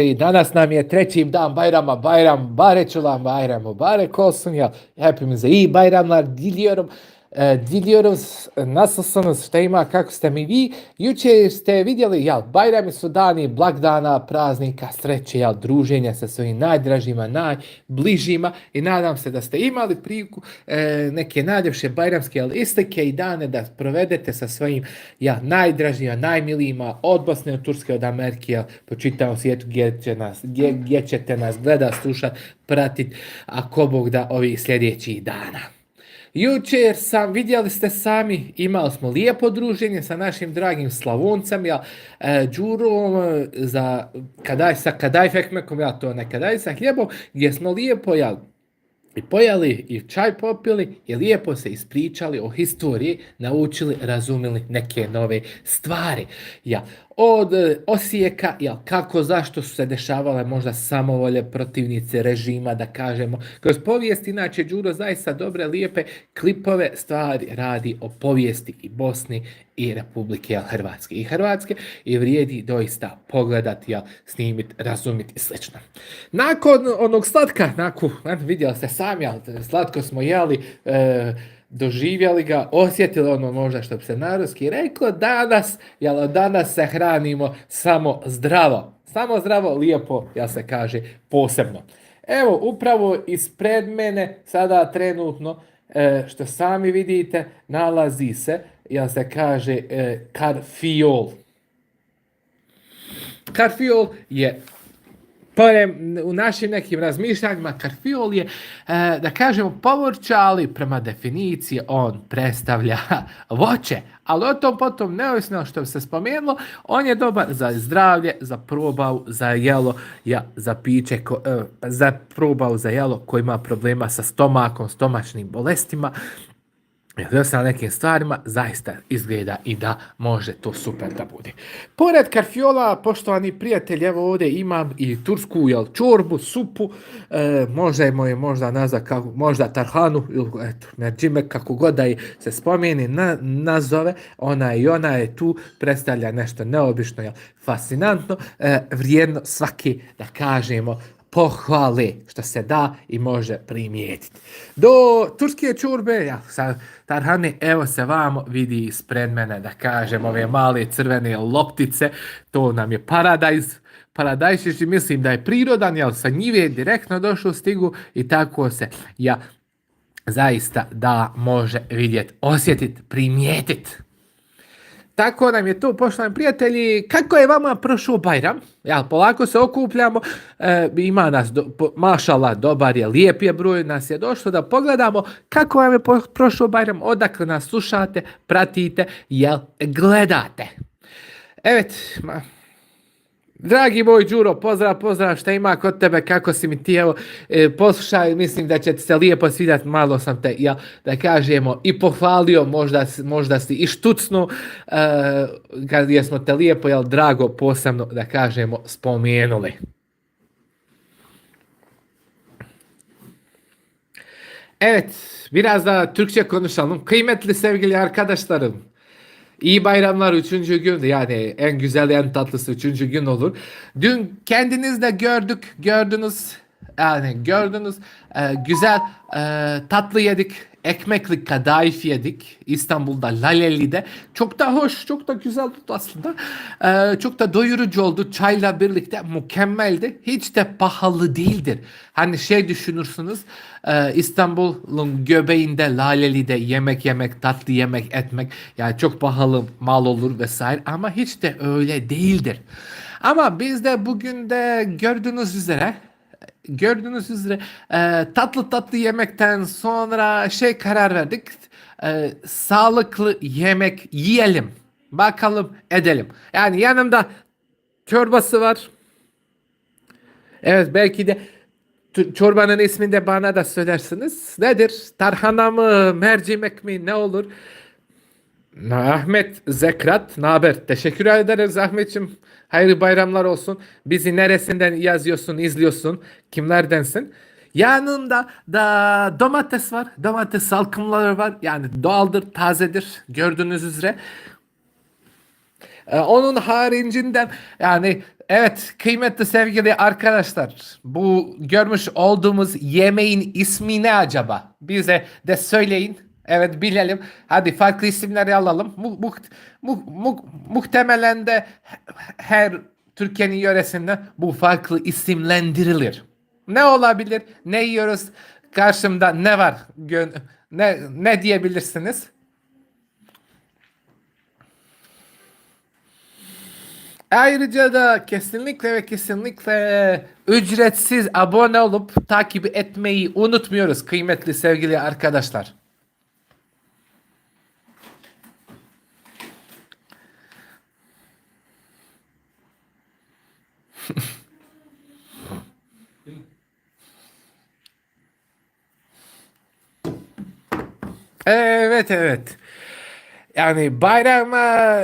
I danas nam je treći dan bayrama, bayram barek olan bayram mübarek olsun ya. Hepimize iyi bayramlar diliyorum. E, diliyoruz nasılsınız, šta ima, kako ste mi vi. Jučer ste vidjeli, jel, bajrami su dani blagdana, praznika, sreće, jel, druženja sa svojim najdražima, najbližima i nadam se da ste imali priliku e, neke najljepše bajramske jel, isteke i dane da provedete sa svojim ja, najdražima, najmilijima od Bosne, od Turske, od Amerike, jel, po čitavom svijetu gdje, nas, gdje, ćete nas gledat, slušat, pratit, ako Bog da ovih sljedećih dana. Jučer sam, vidjeli ste sami, imali smo lijepo druženje sa našim dragim Slavoncem, ja, e, Đurom, e, za kadaj sa kadaj fekmekom, ja to ne kadaj sa hljebom, gdje smo lijepo, ja, i pojeli i čaj popili i lijepo se ispričali o historiji, naučili, razumili neke nove stvari. Ja, od e, Osijeka, jel, kako, zašto su se dešavale možda samovolje protivnice režima, da kažemo. Kroz povijest, inače, Đuro zaista dobre, lijepe klipove stvari radi o povijesti i Bosni i Republike jel, Hrvatske i Hrvatske i vrijedi doista pogledati, jel, snimit, razumit i slično. Nakon onog slatka, nakon, vidjeli ste sami, jel, slatko smo jeli, e, doživjeli ga, osjetili ono možda što bi se narodski reklo, danas, jel, danas se hranimo samo zdravo. Samo zdravo, lijepo, ja se kaže, posebno. Evo, upravo ispred mene, sada trenutno, e, što sami vidite, nalazi se, jel se kaže, e, karfiol. Karfiol je Barem u našim nekim razmišljanjima karfiol je, e, da kažemo, povrće, ali prema definiciji on predstavlja voće. Ali o tom potom, neovisno što se spomenulo, on je dobar za zdravlje, za probavu, za jelo, ja, za piće, ko, e, za probavu, za jelo koji ima problema sa stomakom, stomačnim bolestima, ili sa nekim stvarima, zaista izgleda i da može to super da bude. Pored karfiola, poštovani prijatelji, evo ovdje imam i tursku jel, čorbu, supu, e, možemo je možda nazvat kako, možda tarhanu, ili eto, merđime, kako god da se spomeni, na, nazove, ona i ona je tu, predstavlja nešto neobično, jel, fascinantno, e, vrijedno svaki, da kažemo, pohvale što se da i može primijetiti. Do turske čurbe, ja, sa Tarhane, evo se vamo vidi ispred mene, da kažem, ove male crvene loptice, to nam je paradajz, paradajšić i mislim da je prirodan, jel sa njive direktno došao stigu i tako se ja zaista da može vidjeti, osjetiti, primijetiti. Tako nam je to, poštovani prijatelji. Kako je vama prošao Bajram? Ja, polako se okupljamo. E, ima nas, do, po, mašala, dobar je, lijep je broj, nas je došlo da pogledamo kako vam je prošao Bajram, odakle nas slušate, pratite, jel gledate. Evet, ma, Dragi moj Đuro, pozdrav, pozdrav, šta ima kod tebe, kako si mi ti, evo, e, poslušaj, mislim da će se lijepo svidjeti, malo sam te, ja, da kažemo, i pohvalio, možda, možda si i štucnu, e, kad smo te lijepo, jel, drago, posebno, da kažemo, spomenuli. Evet, biraz da Türkçe konuşalım. Kıymetli sevgili arkadaşlarım, İyi bayramlar üçüncü gün. Yani en güzel en tatlısı üçüncü gün olur. Dün kendiniz de gördük gördünüz. Yani gördünüz. E, güzel e, tatlı yedik ekmekli kadayıf yedik. İstanbul'da Laleli'de. Çok da hoş çok da güzel oldu aslında. E, çok da doyurucu oldu. Çayla birlikte mükemmeldi. Hiç de pahalı değildir. Hani şey düşünürsünüz e, İstanbul'un göbeğinde Laleli'de yemek yemek tatlı yemek etmek yani çok pahalı mal olur vesaire ama hiç de öyle değildir. Ama biz de bugün de gördüğünüz üzere gördüğünüz üzere e, tatlı tatlı yemekten sonra şey karar verdik. E, sağlıklı yemek yiyelim. Bakalım edelim. Yani yanımda çorbası var. Evet belki de çorbanın ismini de bana da söylersiniz. Nedir? Tarhana mı, mercimek mi, ne olur? Ahmet Zekrat, ne haber? Teşekkür ederiz Ahmetciğim. Hayırlı bayramlar olsun. Bizi neresinden yazıyorsun, izliyorsun? Kimlerdensin? Yanında da domates var. Domates salkımları var. Yani doğaldır, tazedir. Gördüğünüz üzere. Ee, onun haricinden yani Evet kıymetli sevgili arkadaşlar bu görmüş olduğumuz yemeğin ismi ne acaba? Bize de söyleyin. Evet bilelim. Hadi farklı isimleri alalım. Mu, mu, mu, mu- muhtemelen de her Türkiye'nin yöresinde bu farklı isimlendirilir. Ne olabilir? Ne yiyoruz? Karşımda ne var? Gön- ne, ne diyebilirsiniz? Ayrıca da kesinlikle ve kesinlikle ücretsiz abone olup takip etmeyi unutmuyoruz kıymetli sevgili arkadaşlar. Evet evet. Yani bayrama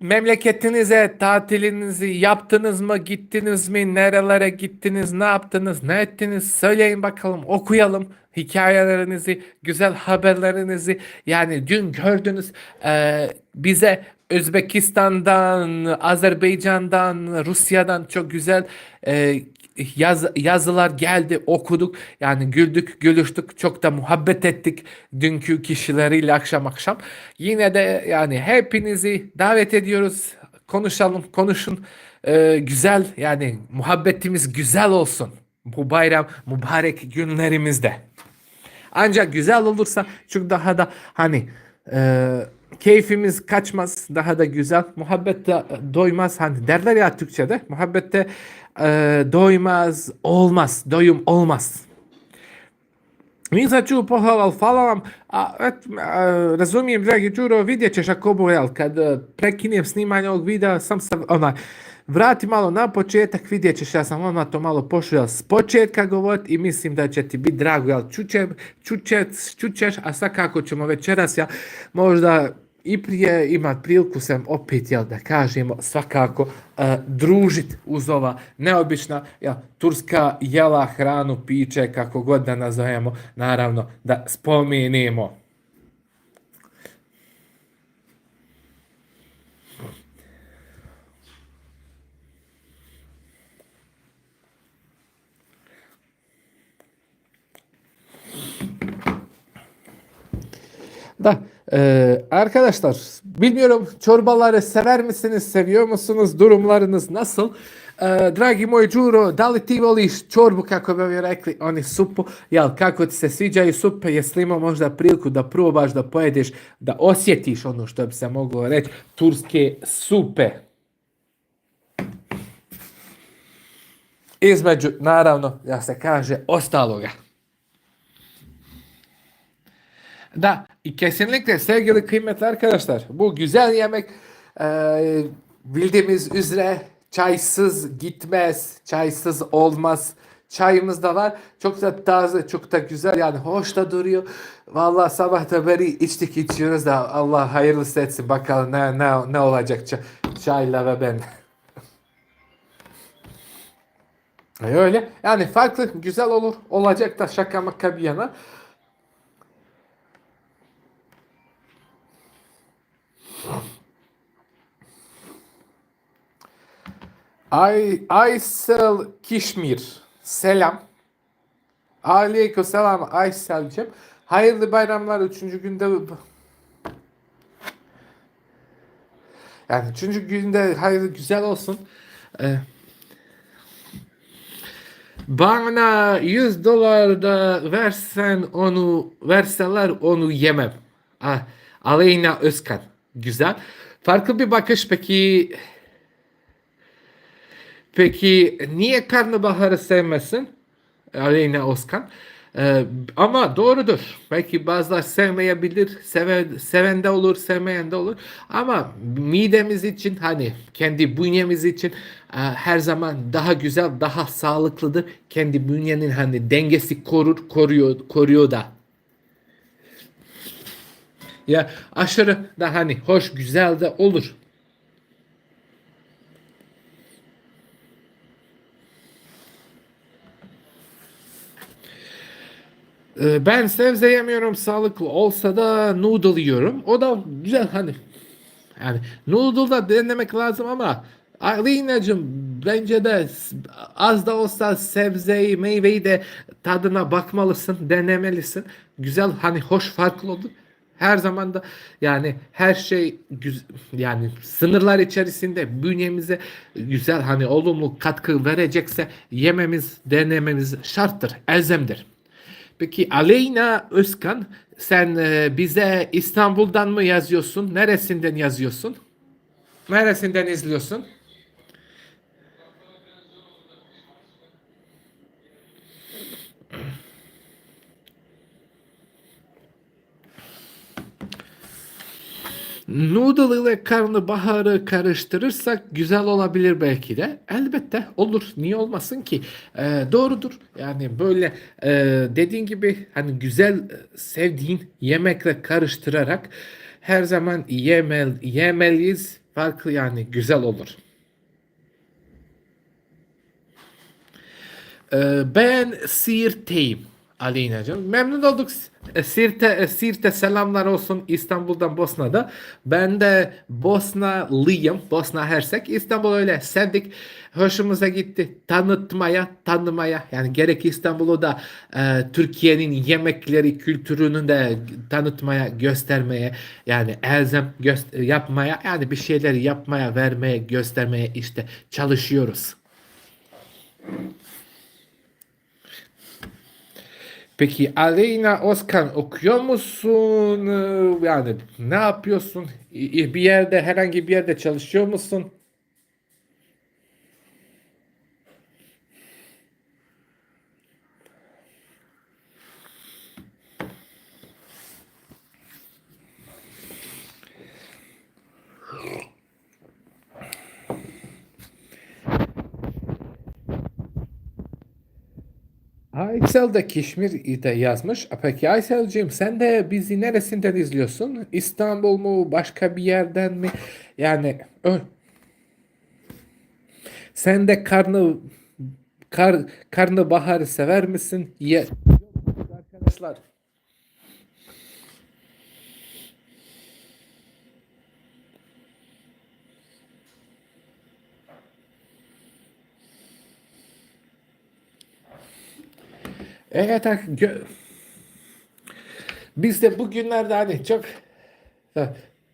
memleketinize tatilinizi yaptınız mı, gittiniz mi, nerelere gittiniz, ne yaptınız, ne ettiniz söyleyin bakalım, okuyalım hikayelerinizi, güzel haberlerinizi. Yani dün gördünüz e, bize Özbekistan'dan, Azerbaycan'dan, Rusya'dan çok güzel e, yaz, yazılar geldi okuduk. Yani güldük gülüştük çok da muhabbet ettik dünkü kişileriyle akşam akşam. Yine de yani hepinizi davet ediyoruz. Konuşalım konuşun. Ee, güzel yani muhabbetimiz güzel olsun bu bayram mübarek günlerimizde. Ancak güzel olursa çok daha da hani e, keyfimiz kaçmaz daha da güzel. Muhabbette doymaz. Hani derler ya Türkçe'de muhabbette e, doymaz olmaz doyum olmaz za ću pohvalal, hvala vam. A, et, a, razumijem, dragi Đuro, vidjet ćeš ako ali kad e, prekinem snimanje ovog videa, sam se onaj, vrati malo na početak, vidjet ćeš, ja sam odmah to malo pošao s početka govoriti i mislim da će ti biti drago, jel, čuće, čuće, čućeš, a sad kako ćemo večeras, ja, možda i prije imat priliku sam opet, jel, da kažemo, svakako e, družit uz ova neobična, jel, turska jela, hranu, piće, kako god da nazovemo, naravno, da spomenemo. Da e, arkadaşlar bilmiyorum çorbaları sever misiniz, seviyor musunuz, durumlarınız nasıl? E, dragi moj Đuro, da li ti voliš čorbu kako bi ovi rekli, oni supu, jel kako ti se sviđaju supe, jesi li imao možda priliku da probaš, da pojedeš, da osjetiš ono što bi se moglo reći, turske supe. Između, naravno, da se kaže, ostaloga. Da, kesinlikle sevgili kıymetli arkadaşlar, bu güzel yemek e, bildiğimiz üzere çaysız gitmez, çaysız olmaz. Çayımız da var. Çok da taze, çok da güzel yani hoş da duruyor. Vallahi sabah da beri içtik içiyoruz da Allah hayırlısı etsin bakalım ne, ne, ne olacak ça- çayla ve ben. E Öyle. Yani farklı, güzel olur. Olacak da şaka maka bir yana. Ay, Aysel Kişmir. Selam. Aleyküm selam Aysel'cim. Hayırlı bayramlar. Üçüncü günde... Yani üçüncü günde hayırlı güzel olsun. Ee, bana 100 dolar da versen onu verseler onu yemem. Ah, Aleyna Özkan. Güzel. Farklı bir bakış peki Peki niye karnabaharı sevmesin? Aleyna Özkan. Ee, ama doğrudur. Belki bazılar sevmeyebilir. Seven, seven de olur, sevmeyen de olur. Ama midemiz için hani kendi bünyemiz için e, her zaman daha güzel, daha sağlıklıdır. Kendi bünyenin hani dengesi korur, koruyor, koruyor da. Ya aşırı da hani hoş, güzel de olur. Ee, Ben sebze yemiyorum sağlıklı olsa da noodle yiyorum. O da güzel hani. Yani noodle da denemek lazım ama Aleyna'cığım bence de az da olsa sebzeyi, meyveyi de tadına bakmalısın, denemelisin. Güzel hani hoş farklı olur. Her zaman da yani her şey yani sınırlar içerisinde bünyemize güzel hani olumlu katkı verecekse yememiz, denememiz şarttır, elzemdir. Peki Aleyna Özkan sen e, bize İstanbul'dan mı yazıyorsun? Neresinden yazıyorsun? Neresinden izliyorsun? Noodle ile karnabaharı karıştırırsak güzel olabilir belki de. Elbette olur. Niye olmasın ki? Ee, doğrudur. Yani böyle e, dediğin gibi hani güzel e, sevdiğin yemekle karıştırarak her zaman yemel, yemeliyiz. Farklı yani güzel olur. Ee, ben Siirt'teyim Aleyna'cığım. Memnun olduk. E, Siirt'e, e, Siirt'e selamlar olsun İstanbul'dan Bosna'da. Ben de Bosnalıyım. Bosna Hersek. İstanbul öyle sevdik. Hoşumuza gitti. Tanıtmaya, tanımaya. Yani gerek İstanbul'u da e, Türkiye'nin yemekleri, kültürünü de tanıtmaya, göstermeye. Yani elzem göst- yapmaya. Yani bir şeyleri yapmaya, vermeye, göstermeye işte çalışıyoruz. Peki Aleyna Özkan okuyor musun? Ee, Yani ne yapıyorsun? Bir yerde herhangi bir yerde çalışıyor musun? Aysel de Kişmir de yazmış. Peki Aysel'cim sen de bizi neresinden izliyorsun? İstanbul mu? Başka bir yerden mi? Yani ö- sen de karnı kar, karnabaharı sever misin? Ye arkadaşlar. Evet, biz de bugünlerde hani çok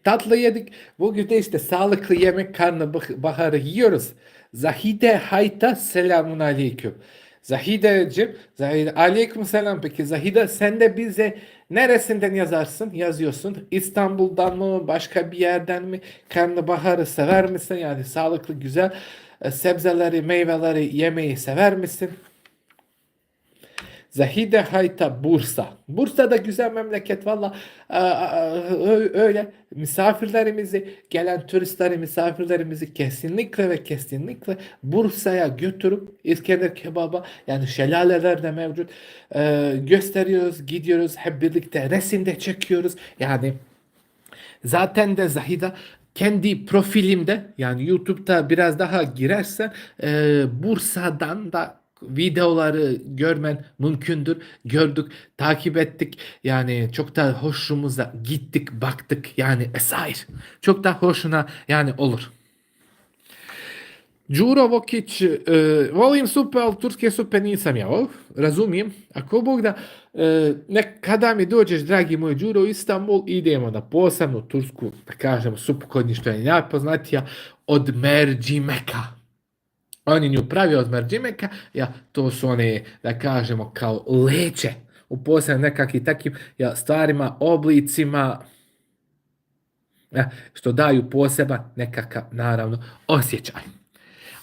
Tatlı yedik. Bugün de işte sağlıklı yemek karnabaharı yiyoruz. Zahide Hayta selamun aleyküm. Zahide'cim, Zahide, aleyküm selam peki. Zahide sen de bize neresinden yazarsın, yazıyorsun? İstanbul'dan mı, başka bir yerden mi? Karnabaharı sever misin? Yani sağlıklı, güzel e, sebzeleri, meyveleri yemeyi sever misin? Zahide Hayta Bursa. Bursa da güzel memleket valla öyle misafirlerimizi gelen turistleri misafirlerimizi kesinlikle ve kesinlikle Bursa'ya götürüp İskender kebaba yani şelaleler de mevcut Ee, gösteriyoruz gidiyoruz hep birlikte resim de çekiyoruz yani Zaten de Zahida kendi profilimde yani YouTube'da biraz daha girersen e, Bursa'dan da videoları görmen mümkündür. Gördük, takip ettik. Yani çok da hoşumuza gittik, baktık. Yani esair. Çok da hoşuna yani olur. Đuro Vokić, e, volim supe, ali turske supe nisam jeo, razumijem. Ako Bog da, e, nek, mi dođeš, dragi moj Đuro, u Istanbul, idemo na posebnu tursku, da kažemo, supu kod njih što je najpoznatija, od merđimeka. Oni nju pravi od merđimeka, ja, to su one, da kažemo, kao leće, u posebnim nekakvim takim ja, stvarima, oblicima, ja, što daju poseban nekakav, naravno, osjećaj.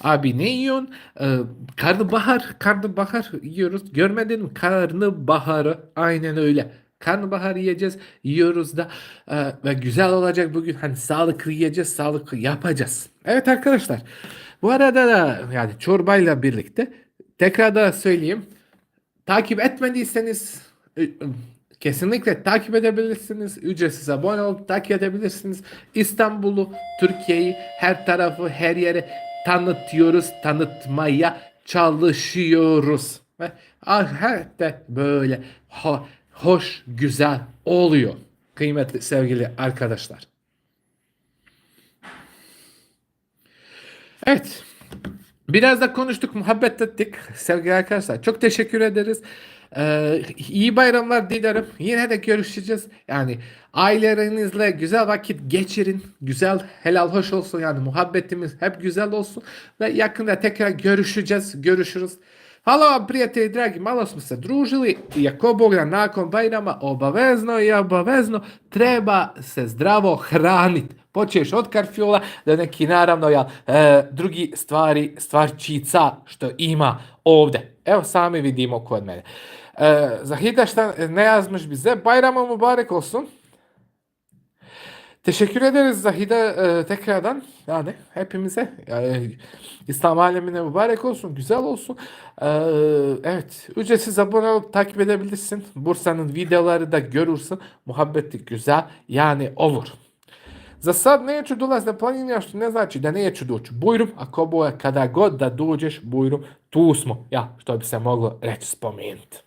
Abi ne yiyorsun? Ee, karnabahar, yiyoruz. Görmedin mi? Karnabaharı. Aynen öyle. Karnabahar yiyeceğiz, yiyoruz da Ee, ve güzel olacak bugün. Hani sağlıklı yiyeceğiz, sağlıklı yapacağız. Evet arkadaşlar. Bu arada da yani çorbayla birlikte tekrar da söyleyeyim. Takip etmediyseniz ü- kesinlikle takip edebilirsiniz. Ücretsiz abone olup takip edebilirsiniz. İstanbul'u, Türkiye'yi, her tarafı, her yere tanıtıyoruz, tanıtmaya çalışıyoruz. Ve de böyle ho- hoş, güzel oluyor. Kıymetli sevgili arkadaşlar. Evet. Biraz da konuştuk, muhabbet ettik sevgili arkadaşlar. Çok teşekkür ederiz. Ee, iyi bayramlar dilerim. Yine de görüşeceğiz. Yani ailelerinizle güzel vakit geçirin. Güzel, helal, hoş olsun. Yani muhabbetimiz hep güzel olsun. Ve yakında tekrar görüşeceğiz. Görüşürüz. Vam prijatelji dragi, malo smo se družili i ako Bog nakon Bajrama obavezno i obavezno treba se zdravo hraniti. Počeš od karfiola do neki naravno jel, e, drugi stvari, stvarčica što ima ovdje. Evo sami vidimo kod mene. E, Zahide šta ne yazmış bize? Bayramı mübarek olsun. Teşekkür ederiz Zahide e, tekrardan. Yani hepimize yani, İslam alemine mübarek olsun, güzel olsun. E, evet, ücretsiz abone olup takip edebilirsin. Bursa'nın videoları da görürsün. Muhabbeti güzel, yani olur. Za sad neću dolaz na planine, što ne znači da neću doći. Bujrum, ako boje kada god da dođeš, bujrum, tu smo. Ja, što bi se moglo reći spomenuti.